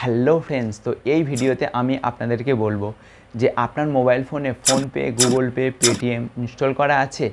Hello friends তো এই ভিডিওতে আমি আপনাদেরকে বলব যে আপনার মোবাইল ফোনে PhonePe Google Pay Paytm install করা আছে?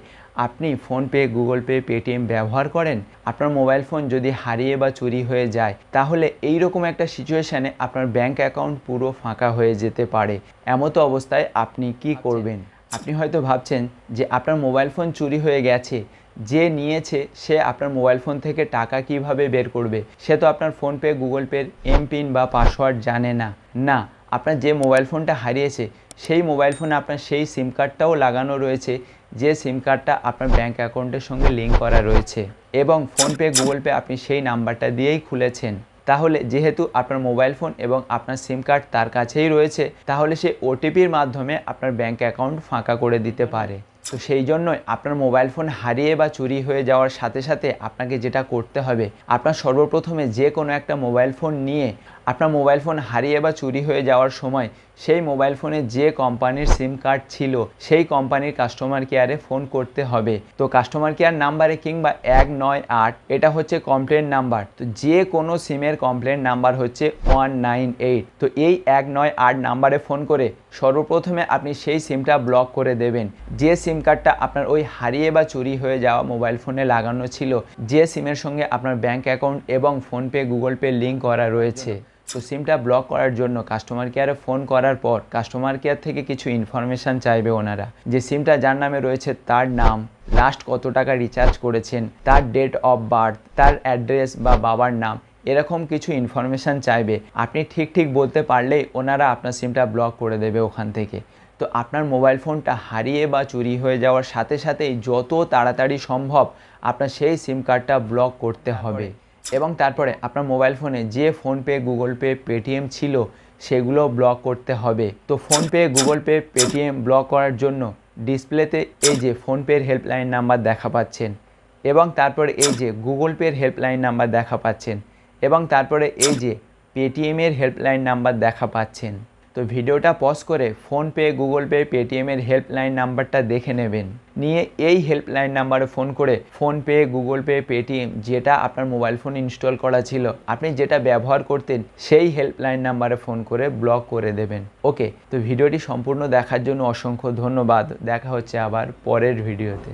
আপনি ফোনপে গুগল পে পেটিএম ব্যবহার করেন? আপনার মোবাইল ফোন যদি হারিয়ে বা চুরি হয়ে যায় তাহলে এই রকম একটা সিচুয়েশানে আপনার ব্যাংক অ্যাকাউন্ট পুরো ফাঁকা হয়ে যেতে পারে। এমতো অবস্থায় আপনি কি করবেন? আপনি হয়তো ভাবছেন যে আপনার মোবাইল ফোন চুরি হয়ে গেছে যে নিয়েছে সে আপনার মোবাইল ফোন থেকে টাকা কীভাবে বের করবে? সে তো আপনার ফোনপে, গুগল পের এমপিন বা পাসওয়ার্ড জানে না। না, আপনার যে মোবাইল ফোনটা হারিয়েছে, সেই মোবাইল ফোনে আপনার সেই সিম কার্ডটাও লাগানো রয়েছে, যে সিম কার্ডটা আপনার ব্যাঙ্ক অ্যাকাউন্টের সঙ্গে লিঙ্ক করা রয়েছে। এবং ফোনপে, গুগল পে আপনি সেই নাম্বারটা দিয়েই খুলেছেন। তাহলে যেহেতু আপনার মোবাইল ফোন এবং আপনার সিম কার্ড তার কাছেই রয়েছে, তাহলে সে ওটিপির মাধ্যমে আপনার ব্যাঙ্ক অ্যাকাউন্ট ফাঁকা করে দিতে পারে। তো সেই জন্যই আপনার মোবাইল ফোন হারিয়ে বা চুরি হয়ে যাওয়ার সাথে সাথে আপনাকে যেটা করতে হবে, আপনার সর্বপ্রথমে যে কোনো একটা মোবাইল ফোন নিয়ে আপনার মোবাইল ফোন হারিয়ে বা চুরি হয়ে যাওয়ার সময় সেই মোবাইল ফোনে যে কোম্পানির সিম কার্ড ছিল, সেই কোম্পানির কাস্টমার কেয়ারে ফোন করতে হবে। তো কাস্টমার কেয়ার নাম্বারে কিংবা এক নয় আট, এটা হচ্ছে কমপ্লেন নাম্বার তো যে কোনো সিমের কমপ্লেন নাম্বার হচ্ছে ওয়ান নাইন এইট তো এই এক নয় আট নাম্বারে ফোন করে সর্বপ্রথমে আপনি সেই সিমটা ব্লক করে দেবেন। যে সিম কার্ডটা আপনার ওই হারিয়ে বা চুরি হয়ে যাওয়া মোবাইল ফোনে লাগানো ছিল, যে সিমের সঙ্গে আপনার ব্যাংক অ্যাকাউন্ট এবং ফোনপে, গুগল পে লিঙ্ক করা রয়েছে। তো সিমটা ব্লক করার জন্য কাস্টমার কেয়ারে ফোন করার পর কাস্টমার কেয়ার থেকে কিছু ইনফরমেশান চাইবে ওনারা। যে সিমটা যার নামে রয়েছে, তার নাম, লাস্ট কত টাকা রিচার্জ করেছেন, তার ডেট অফ বার্থ, তার অ্যাড্রেস বা বাবার নাম এরকম কিছু ইনফরমেশান চাইবে। আপনি ঠিক ঠিক বলতে পারলেই ওনারা আপনার সিমটা ব্লক করে দেবে ওখান থেকে। তো আপনার মোবাইল ফোনটা হারিয়ে বা চুরি হয়ে যাওয়ার সাথে সাথেই যত তাড়াতাড়ি সম্ভব আপনার সেই সিম কার্ডটা ব্লক করতে হবে। এবং তারপরে আপনার মোবাইল ফোনে যে ফোনপে গুগল পে পেটিএম ছিল সেগুলো ব্লক করতে হবে। তো PhonePe Google Pay Paytm block করার জন্য ডিসপ্লেতে এই যে ফোনপের হেল্পলাইন নাম্বার দেখা পাচ্ছেন। এবং তারপরে এই যে গুগল পের হেল্পলাইন নাম্বার দেখা পাচ্ছেন। এবং তারপরে এই যে পেটিএমের হেল্পলাইন নাম্বার দেখা পাচ্ছেন। তো ভিডিওটা পজ করে ফোনপে গুগল পে পেটিএমের হেল্পলাইন নাম্বারটা দেখে নেবেন। নিয়ে এই হেল্পলাইন নাম্বারে ফোন করে ফোনপে গুগল পে পেটিএম যেটা আপনার মোবাইল ফোন ইনস্টল করা ছিল, আপনি যেটা ব্যবহার করতেন সেই হেল্পলাইন নাম্বারে ফোন করে ব্লক করে দেবেন। ওকে তো ভিডিওটি সম্পূর্ণ দেখার জন্য অসংখ্য ধন্যবাদ। দেখা হচ্ছে আবার পরের ভিডিওতে